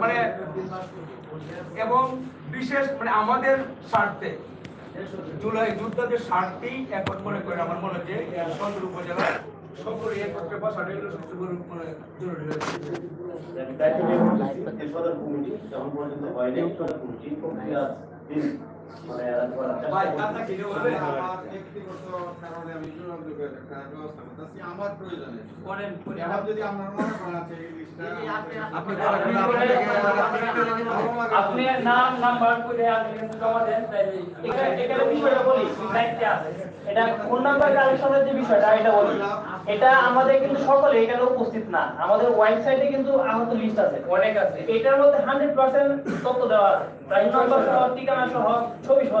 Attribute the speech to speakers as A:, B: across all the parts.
A: মানে এবং বিশেষ মানে আমাদের স্বার্থে, জুলাই যুদ্ধের স্বার্থেই এখন মনে করেন, আমার মনে হচ্ছে সদর উপজেলা সকলে একত্রে বসাটাই হলো সবচেয়ে মানে জরুরি হয়েছে
B: আপনার
C: নাম নাম্বার করে আপনি জমা দেন এটা যে বিষয়টা এটা বলি এটা আমাদের কিন্তু সকলে এখানে উপস্থিত না আমাদের ওয়েবসাইটে কিন্তু আহত লিস্ট আছে অনেক আছে এটার মধ্যে হান্ড্রেড পার্সেন্ট তথ্য দেওয়া আছে সহ ঠিকানা সহ ছবি সহ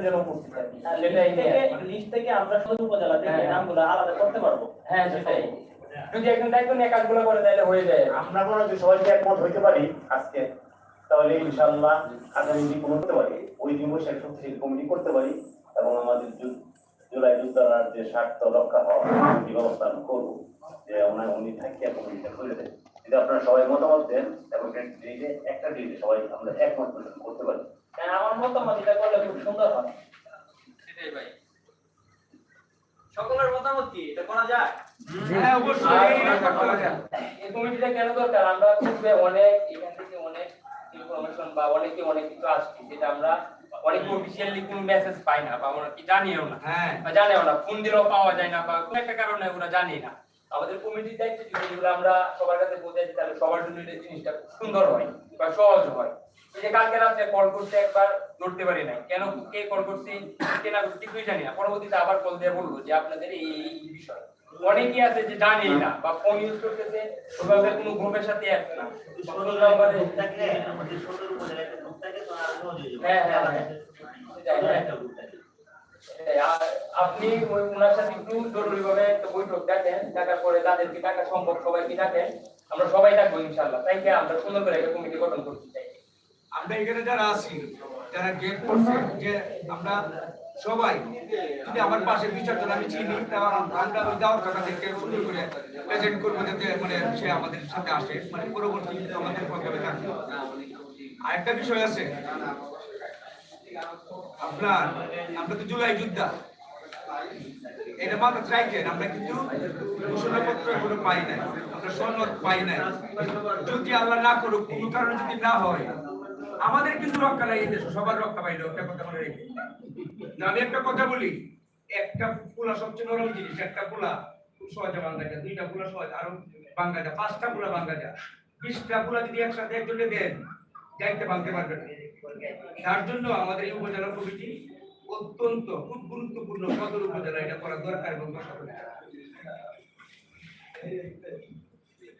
C: কয়জন যেন উপস্থিত আছি সেটাই লিস্ট থেকে আমরা সদর উপজেলা থেকে নামগুলো আলাদা করতে পারব। হ্যাঁ সেটাই। যদি একজন দায়িত্ব নিয়ে কাজগুলো করে তাহলে হয়ে যায়।
D: আমরা মনে হয় সবাই একমত হইতে পারি আজকে। তাহলে ইনশাআল্লাহ আগামী দিন করতে পারি। ওই দিন বসে শক্তিশালী কমিটি করতে পারি। এবং আমাদের জুলাই যে স্বার্থ রক্ষা ব্যবস্থা করব। যে ওনার উনি থাকিয়া কমিটিটা করে দেন যদি আপনারা সবাই মতামত দেন এবং একটা সবাই আমরা একমত করতে পারি।
C: আমার মতামত এটা করলে খুব সুন্দর হয়?
E: সেটাই ভাই। সকলের মতামত কি? এটা করা যায়?
A: হ্যাঁ অবশ্যই।
C: এই কমিটিটা কেন দরকার? আমরা পূর্বে অনেক এখান থেকে অনেক ইনফরমেশন বা অনেকে অনেক কিছু আসছে যেটা আমরা অনেক অফিসিয়ালি কোনো মেসেজ পাই না বা আমরা কি জানিও না।
A: হ্যাঁ।
C: বা জানেও না ফোন দিলেও পাওয়া যায় না বা কোনো একটা কারণে ওরা জানি না। আমাদের কমিটির দায়িত্ব যদি আমরা সবার কাছে বোঝাই দিই তাহলে সবার জন্য এই জিনিসটা খুব সুন্দর হয় বা সহজ হয়। এই যে কালকে রাত্রে কল করতে একবার ধরতে পারি নাই। কেন কে কল করছে কে না করছে কিছুই জানি না। পরবর্তীতে আবার কল দিয়ে বলব যে আপনাদের এই বিষয়। অনেকেই আছে যে জানি না বা ফোন ইউজ করতেছে ওভাবে কোনো গ্রুপের সাথে অ্যাড না। হ্যাঁ হ্যাঁ হ্যাঁ হ্যাঁ। আপনি ওনার সাথে একটু জরুরি ভাবে একটা বৈঠক ডাকেন ডাকার পরে যাদেরকে টাকা সম্ভব সবাইকে ডাকেন আমরা সবাই ডাকবো ইনশাল্লাহ তাই কি আমরা সুন্দর করে একটা কমিটি গঠন করতে চাই?
A: আমরা এখানে যারা আছি, যারা করছে, যে আমরা সবাই, যদি আমার পাশে দুই, চারজন আমি চিনি আমরা ওই যাওয়ার কথা থেকে সুন্দর করে প্রেজেন্ট করব যাতে মানে সে আমাদের সাথে আসে মানে পরবর্তী আমাদের আরেকটা বিষয় আছে, আপনার, আমরা তো জুলাই যোদ্ধা। এটা মাথা রাখেন আমরা কিন্তু ঘোষণাপত্র এখনও পাই নাই, আমরা সনদ পাই নাই। যদি আল্লাহ না করুক, কোনো কারণে যদি না হয় আমাদের কিন্তু রক্ষা নাই এই সবার রক্ষা পাইলো একটা কথা মনে রেখে। না, আমি একটা কথা বলি একটা পোলা সবচেয়ে নরম জিনিস একটা পোলা খুব সহজে ভাঙ্গা যায় দুইটা পোলা সহজ আরও ভাঙ্গা যায় পাঁচটা পোলা ভাঙ্গা যায় বিশটা পোলা যদি একসাথে একজনে দেন যাইতে ভাঙতে পারবে না। তার জন্য আমাদের এই উপজেলা কমিটি অত্যন্ত খুব গুরুত্বপূর্ণ সদর উপজেলা এটা করা দরকার এবং দরকার
C: আমরা যদি জানি ইনশাআল্লাহ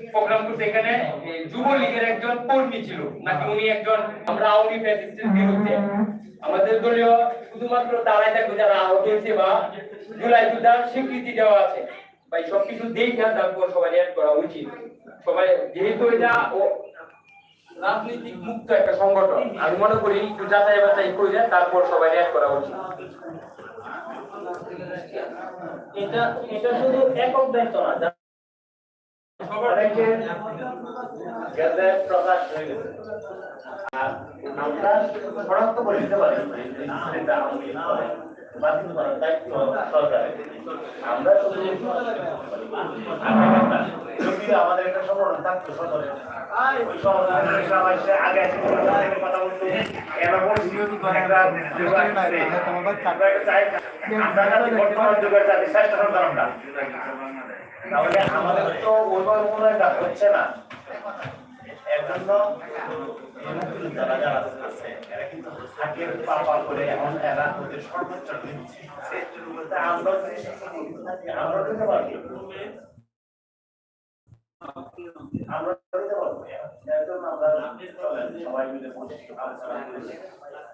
C: প্রোগ্রাম করছে এখানে এই যুবলীগের একজন কর্মী ছিল। নাকি উনি একজন আমরা আওয়ামী ফ্যাসিস্টের বিরুদ্ধে আমাদের দলীয় শুধুমাত্র তারাই থাকবে, যারা আহত হয়েছে বা জুলাই যুদ্ধার স্বীকৃতি দেওয়া আছে। ভাই, সবকিছু দেখে তারপর সবাই অ্যাড করা উচিত। সবাই, যেহেতু এটা ও রাজনৈতিক মুক্ত একটা সংগঠন, আমি মনে করি একটু যাচাই বাছাই করে তারপর সবাই অ্যাড করা উচিত। এটা এটা শুধু একক দায়িত্ব না
D: অনেকে গেজেট প্রকাশ হয়ে গেছে। আর আমরা শনাক্ত করে দিতে পারি। এটা আওয়ামী লীগ করে, বাতিল করার দায়িত্ব সরকারের আমরা শুধু যদি আমাদের একটা সম্ভাবনা থাকতো সদরে। ওই সম্ভাবনা সবাই সে আগে কথা বলতো, বলছি একটা চাই আমরা বর্তমান যুগের জাতি শ্রেষ্ঠ সন্তান আমরা তাহলে আমাদের তো ওইভাবে কোনো একটা হচ্ছে না এর জন্য এই যারা আছে এরা কিন্তু আগের পাপা করে এখন এরা ওদের সর্বোচ্চ দিচ্ছে আমরা যদি সুসংগঠিত থাকি, আমরা দিতে পারব আমরা দিতে পারব এর জন্য আমরা সবাই মিলে আলোচনা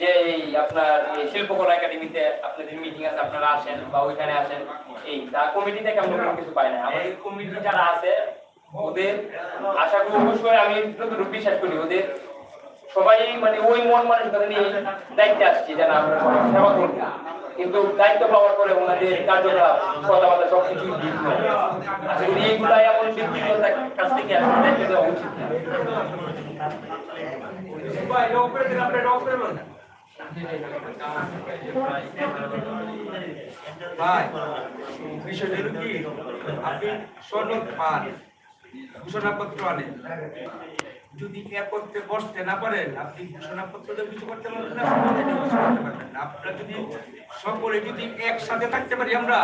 C: যে এই আপনার এই শিল্পকলা একাডেমিতে আপনাদের মিটিং আছে, আপনারা আসেন বা ওইখানে আসেন, এই তা কমিটি থেকে আমরা কোনো কিছু পাই না? আমাদের কমিটি যারা আছে, ওদের আশা করি অবশ্যই আমি যতটুকু বিশ্বাস করি, ওদের সবাই মানে ওই মন মানসিকতা নিয়ে দায়িত্বে আসছে যেন আমরা সেবা করব। কিন্তু দায়িত্ব পাওয়ার পরে ওনাদের কার্যকলাপ, কথাবার্তা সবকিছু আশা করি এইগুলাই এমন ব্যক্তিগত কাছ থেকে আসলে দায়িত্ব দেওয়া উচিত না।
A: ভাই এটা এটা বিষয়টা হলো কি? আপনি সনদ পান, ঘোষণাপত্র আনেন। যদি এ করতে বসতে না পারেন, আপনি ঘোষণাপত্র দিয়ে কিছু করতে পারবেন না আপনারা যদি সকলে যদি একসাথে থাকতে পারি আমরা,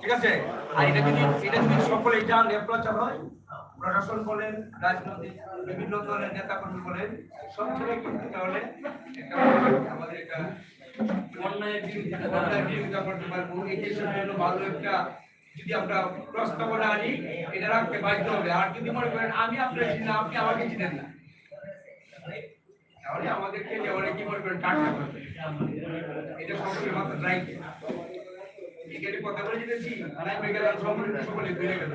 A: ঠিক আছে? আর এটা যদি এটা যদি সকলে যান এ প্রচার হয়? প্রশাসন বলেন, রাজনৈতিক বিভিন্ন দলের নেতা কর্মী বলেন সব ছেলে কিন্তু তাহলে আমাদের ভালো একটা যদি আমরা আনি, এটা বাধ্য হবে। আর যদি মনে করেন, আমি আপনি আমাকে না। তাহলে আমাদেরকে অনেকে মনে করেন এটা রাইট এখানে কথা বলে যেতেছি নাই হয়ে গেল সম্পর্কে সকলে বেড়ে গেল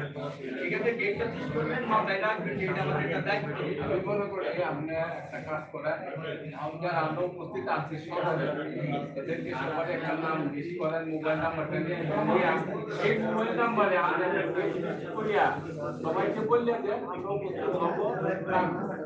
A: এখান একটা চেষ্টা করবেন, মাথায় রাখবেন যে এটা আমাদের একটা দায়িত্ব।
B: আমি মনে করি আপনি একটা কাজ করেন আমাদের আমরা উপস্থিত আছি সবাই, এদেরকে সবাই একটা নাম লিস্ট করেন মোবাইল নাম্বারটা নিয়ে সেই মোবাইল নাম্বারে আপনাদের করিয়া সবাইকে বললে যে আমরা উপস্থিত হব।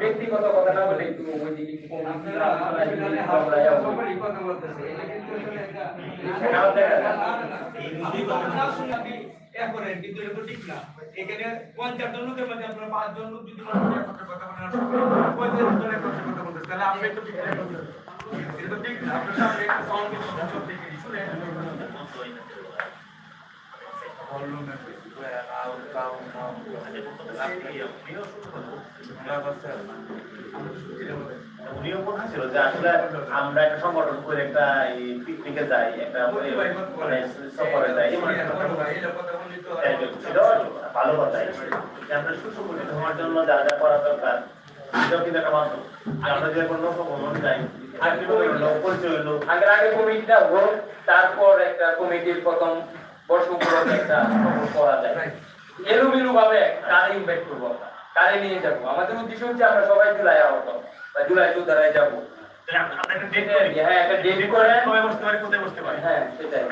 C: ব্যক্তিগত কথা না বলে একটু ওই দিকে
A: কিন্তু আপনি এটা তো ঠিক না। এখানে পঞ্চাশ জন লোকের মধ্যে আপনারা পাঁচ জন লোক যদি কথা বলেন আর সকলে পঞ্চাশ জন একসাথে কথা বলতেছে তাহলে আমরা তো ঠিক না এটা তো ঠিক না। আপনার সামনে একটা সাউন্ড শুনে
D: আমরা একটা সংগঠন করে একটা পিকনিকে যাই একটা যা যা করা দরকার আমরা কোনো হলো পরিচয় হলো
C: আগে কমিটিটা হোক তারপর একটা কমিটির প্রথম বর্ষ উপলক্ষে একটা করা যায়। এলোমেলো ভাবে কারে ইনভাইট করব কারে নিয়ে যাব। আমাদের উদ্দেশ্য হচ্ছে আমরা সবাই জুলাই আহত। বা জুলাই যোদ্ধারাই যাব। হ্যাঁ একটা ডেট করে।
D: পারি
C: হ্যাঁ সেটাই।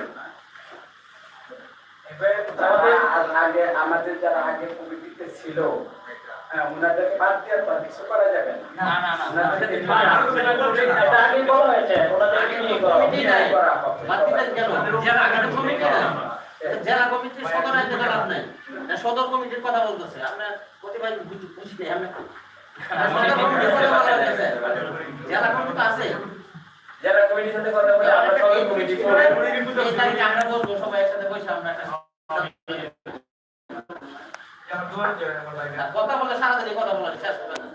C: আমাদের
F: আগে আমাদের যারা আগে কমিটিতে ছিল হ্যাঁ বাদ দিয়ে তো কিছু করা যাবে না।
C: না না না
F: ওনাদেরকে
C: আলোচনা করছি, এটা আগে বলা হয়েছে। ওনাদেরকে নিয়ে করা হবে।
F: কমিটি নাই করা হবে।
G: মাতৃকাজ কেন কমিটি না জেলা কমিটির সদর রাজ্যে লাভ নাই। সদর কমিটির কথা বলতেছে। আমরা প্রতিবার বুঝি বুঝি আমরা সদর কমিটির কথা বলা হয়েছে জেলা কমিটি তো আছে।
C: যারা কমিটির সাথে কথা বলে আমরা কমিটি
G: আমরা বলব সবাই একসাথে বসে আমরা কথা বলে। সারাদিন কথা বলে শেষ হবে না।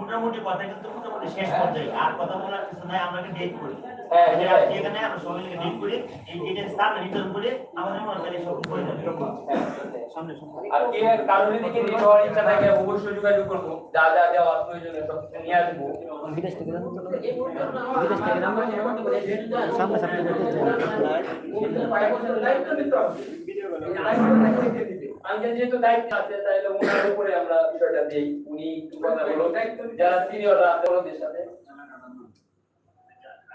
H: মোটামুটি কথা কিন্তু মোটামুটি শেষ পর্যায়ে। আর কথা বলার কিছু নাই আমরা ডেট করি।
C: হ্যাঁ,
H: যে
C: সেটাই।
H: আজকে এখানে আমরা সবাই মিলে ডেট করি এই ডেটের স্থান নির্ধারণ করে আমাদের মনে হয় সব করে যাবে সামনে সামনে।
C: আর কে কারোর দিকে ঋণ হওয়ার ইচ্ছা থাকে অবশ্যই যোগাযোগ করব। যা যা দেওয়া প্রয়োজন সব নিয়ে আসব। আমি যেহেতু দায়িত্ব আছে তাহলে ওনার উপরে আমরা বিষয়টা দিই। উনি কথা বলো যারা সিনিয়ররা আছে ওদের সাথে।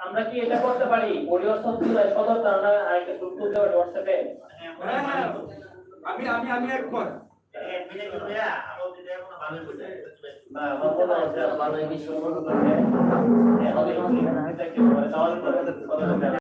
H: আমরা কি এটা করতে পারি? পরিবার সদর সদর থানা আরেকটা গ্রুপ করতে পারি হোয়াটসঅ্যাপে
A: হ্যাঁ, হ্যাঁ। আমি আমি আমি একমত।
D: না। আমার